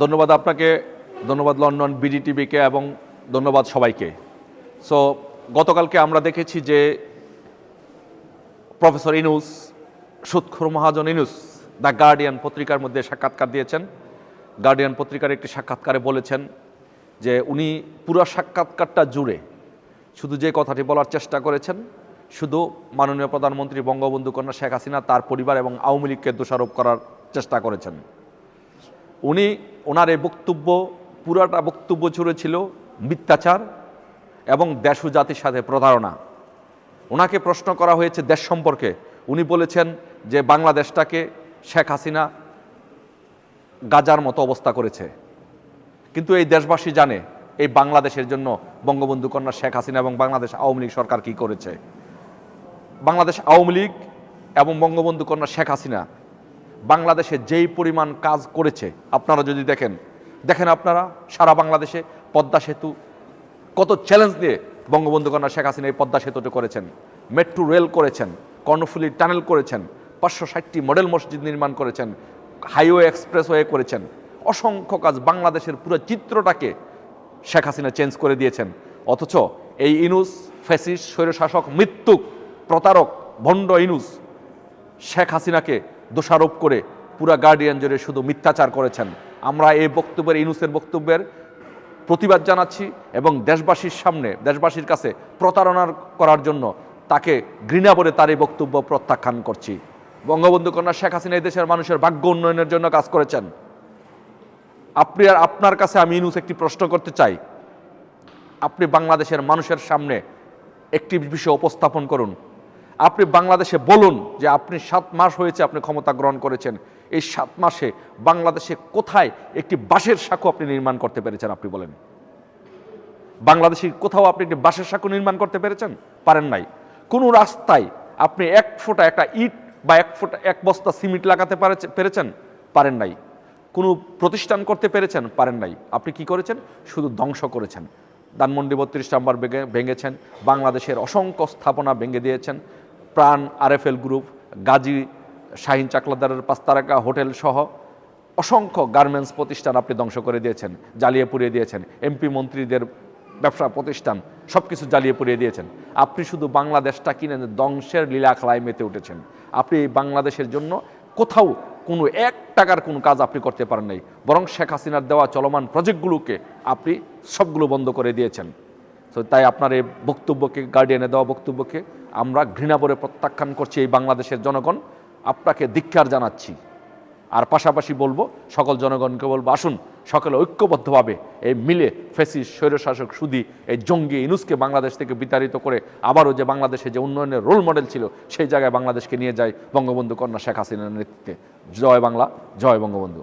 ধন্যবাদ আপনাকে, ধন্যবাদ লন্ডন বিডিটিভিকে এবং ধন্যবাদ সবাইকে। সো গতকালকে আমরা দেখেছি যে প্রফেসর ইনুস সুৎখুর মহাজন ইনুস দ্য গার্ডিয়ান পত্রিকার মধ্যে সাক্ষাৎকার দিয়েছেন। গার্ডিয়ান পত্রিকার একটি সাক্ষাৎকারে বলেছেন যে উনি পুরো সাক্ষাৎকারটা জুড়ে শুধু যে কথাটি বলার চেষ্টা করেছেন, শুধু মাননীয় প্রধানমন্ত্রী বঙ্গবন্ধু কন্যা শেখ হাসিনা, তার পরিবার এবং আওয়ামী লীগকে দোষারোপ করার চেষ্টা করেছেন। উনি ওনার এই বক্তব্য, পুরাটা বক্তব্য জুড়ে ছিল মিথ্যাচার এবং দেশ জাতির সাথে প্রতারণা। ওনাকে প্রশ্ন করা হয়েছে দেশ সম্পর্কে। উনি বলেছেন যে বাংলাদেশটাকে শেখ হাসিনা গাজার মতো অবস্থা করেছে। কিন্তু এই দেশবাসী জানে এই বাংলাদেশের জন্য বঙ্গবন্ধু কন্যা শেখ হাসিনা এবং বাংলাদেশ আওয়ামী লীগ সরকার কি করেছে। বাংলাদেশ আওয়ামী লীগ এবং বঙ্গবন্ধু কন্যা শেখ হাসিনা বাংলাদেশে যেই পরিমাণ কাজ করেছে, আপনারা যদি দেখেন দেখেন আপনারা, সারা বাংলাদেশে পদ্মা সেতু কত চ্যালেঞ্জ দিয়ে বঙ্গবন্ধু কন্যা শেখ হাসিনা এই পদ্মা সেতুটি করেছেন। মেট্রো রেল করেছেন, কর্ণফুলি টানেল করেছেন, পাঁচশো ষাটটি মডেল মসজিদ নির্মাণ করেছেন হাইওয়ে এক্সপ্রেসওয়ে করেছেন। অসংখ্য কাজ বাংলাদেশের পুরো চিত্রটাকে শেখ হাসিনা চেঞ্জ করে দিয়েছেন। অথচ এই ইনুস, ফ্যাসিস, স্বৈরশাসক, মৃত্যুক, প্রতারক, ভণ্ড ইনুস শেখ হাসিনাকে দোষারোপ করে পুরা গার্ডিয়ান জোরে শুধু মিথ্যাচার করেছেন। আমরা এই বক্তব্যের, ইনুসের বক্তব্যের প্রতিবাদ জানাচ্ছি এবং দেশবাসীর সামনে, দেশবাসীর কাছে প্রতারণার করার জন্য তাকে ঘৃণা বলে তার এই বক্তব্য প্রত্যাখ্যান করছি। বঙ্গবন্ধু কন্যা শেখ হাসিনা এই দেশের মানুষের ভাগ্য উন্নয়নের জন্য কাজ করেছেন। আপনি আর আপনার কাছে আমি ইনুস একটি প্রশ্ন করতে চাই। আপনি বাংলাদেশের মানুষের সামনে একটি বিষয় উপস্থাপন করুন। আপনি বাংলাদেশে বলুন যে আপনি সাত মাস হয়েছে আপনি ক্ষমতা গ্রহণ করেছেন। এই সাত মাসে বাংলাদেশে কোথায় একটি বাঁশের সাঁকো আপনি নির্মাণ করতে পেরেছেন আপনি বলেন? বাংলাদেশে কোথাও আপনি একটি বাঁশের সাঁকো নির্মাণ করতে পেরেছেন? পারেন নাই। কোনো রাস্তায় আপনি এক ফোঁটা একটা ইট বা এক ফোঁটা এক বস্তা সিমেন্ট লাগাতে পারেছে- পেরেছেন? পারেন নাই। কোনো প্রতিষ্ঠান করতে পেরেছেন? পারেন নাই। আপনি কি করেছেন? শুধু ধ্বংস করেছেন। ধানমন্ডি বত্রিশ নাম্বার ভেঙে, ভেঙেছেন। বাংলাদেশের অসংখ্য স্থাপনা ভেঙে দিয়েছেন। প্রাণ আরএফএল গ্রুপ, গাজী শাহিন চাকলাদারের পাঁচতারাকা হোটেল সহ অসংখ্য গার্মেন্টস প্রতিষ্ঠান আপনি ধ্বংস করে দিয়েছেন, জ্বালিয়ে পুড়িয়ে দিয়েছেন। এমপি মন্ত্রীদের ব্যবসা প্রতিষ্ঠান সব কিছু জ্বালিয়ে পুড়িয়ে দিয়েছেন। আপনি শুধু বাংলাদেশটা কিনে ধ্বংসের লীলা খেলায় মেতে উঠেছেন। আপনি এই বাংলাদেশের জন্য কোথাও কোনো এক টাকার কোনো কাজ আপনি করতে পারেন নাই। বরং শেখ হাসিনার দেওয়া চলমান প্রজেক্টগুলোকে আপনি সবগুলো বন্ধ করে দিয়েছেন। তো তাই আপনার এই বক্তব্যকে গার্ডিয়ানে দেওয়া বক্তব্যকে আমরা ঘৃণা করে প্রত্যাখ্যান করছি এই বাংলাদেশের জনগণ। আপনাকে ধিক্কার জানাচ্ছি। আর পাশাপাশি বলব, সকল জনগণকে বলব, আসুন, সকলে ঐক্যবদ্ধভাবে এই মিলে ফেসিস, স্বৈরশাসক সুদি, এই জঙ্গি ইনুসকে বাংলাদেশ থেকে বিতাড়িত করে আবারও যে বাংলাদেশে যে উন্নয়নের রোল মডেল ছিল, সেই জায়গায় বাংলাদেশকে নিয়ে যায় বঙ্গবন্ধু কন্যা শেখ হাসিনার নেতৃত্বে। জয় বাংলা, জয় বঙ্গবন্ধু।